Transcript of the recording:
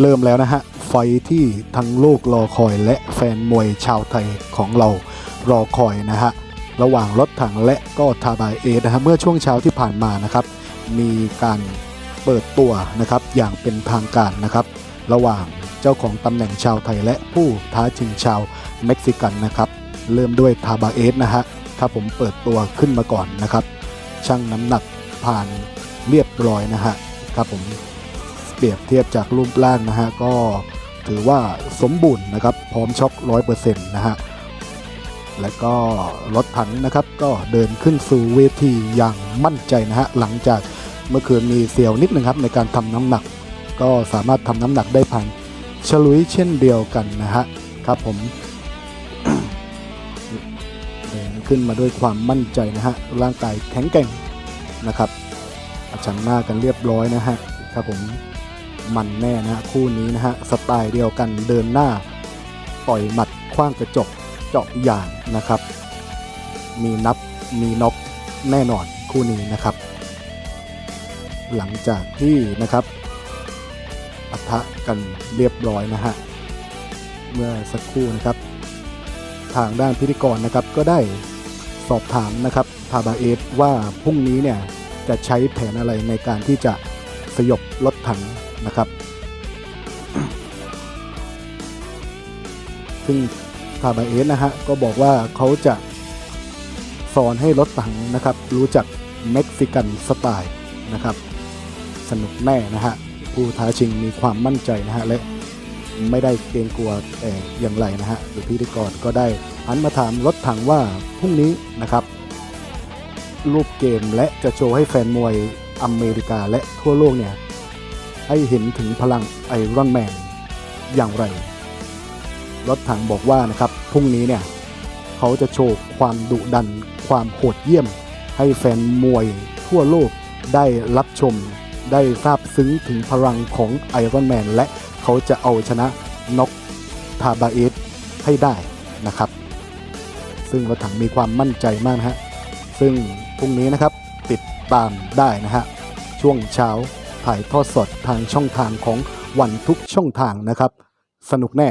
เริ่มแล้วนะฮะ ไฟที่ทั้งโลกรอคอยและแฟนมวยชาวไทยของเรารอคอยนะฮะ ระหว่างรถถังและก็ทาบายเอนะฮะเมื่อช่วงเช้าที่ผ่านมานะครับ มีการเปิดตัวนะครับอย่างเป็นทางการนะครับ ระหว่างเจ้าของตำแหน่งชาวไทยและผู้ท้าชิงชาวเม็กซิกันนะครับ เริ่มด้วยทาบาเอสนะฮะถ้าผมเปิดตัวขึ้นมาก่อนนะครับ ชั่งน้ำหนักผ่านเรียบร้อยนะฮะครับผม เปรียบเทียบจากรูปร่างนะฮะก็ถือว่าสมบูรณ์นะครับพร้อมช็อคร้อยเปอร์เซ็นต์นะฮะและก็รถถังนะครับก็เดินขึ้นสู่เวทีอย่างมั่นใจนะฮะหลังจากเมื่อคืนมีเสียวนิดนึงครับในการทำน้ำหนัก ก็สามารถทำน้ำหนักได้ผ่านฉลุยเช่นเดียวกันนะฮะครับผมเดินขึ้นมาด้วยความมั่นใจนะฮะร่างกายแข็งแกร่งนะครับประชันหน้ากันเรียบร้อยนะฮะครับผม มันแน่นะคู่นี้นะฮะสไตล์เดียวกันเดินหน้าต่อยหมัดคว้างกระจกเจาะยางนะครับ มีนับมีน็อกแน่นอนคู่นี้นะครับ หลังจากที่นะครับปะทะกันเรียบร้อยนะฮะเมื่อสักครู่นะครับ ทางด้านพิธีกรนะครับก็ได้สอบถามนะครับทาบาเอสว่าพรุ่งนี้เนี่ยจะใช้แผนอะไรในการที่จะสยบรถถัง นะครับ ซึ่งทาบาเอสนะฮะก็บอกว่าเขาจะสอนให้รถถังนะครับ รู้จักเม็กซิกันสไตล์นะครับ สนุกแน่นะฮะผู้ท้าชิงมีความมั่นใจนะฮะและไม่ได้เกรงกลัวแต่อย่างไรนะฮะหรือพิธีกรก็ได้หันมาถามรถถังว่าพรุ่งนี้นะครับ รูปเกมและจะโชว์ให้แฟนมวยอเมริกาและทั่วโลกเนี่ย ให้เห็นถึงพลังไอรอนแมนอย่างไร รถถังบอกว่านะครับพรุ่งนี้เนี่ย เขาจะโชว์ความดุดัน ความโหดเยี่ยม ให้แฟนมวยทั่วโลกได้รับชม ได้ทราบซึ้งถึงพลังของไอรอนแมนและเขาจะเอาชนะน็อกทาบาเอสให้ได้นะครับ ซึ่งรถถังมีความมั่นใจมากนะฮะ ซึ่งพรุ่งนี้นะครับติดตามได้นะฮะ ช่วงเช้า ถ่ายทอดสดทางช่องทางของวันทุกช่องทางนะครับ สนุกแน่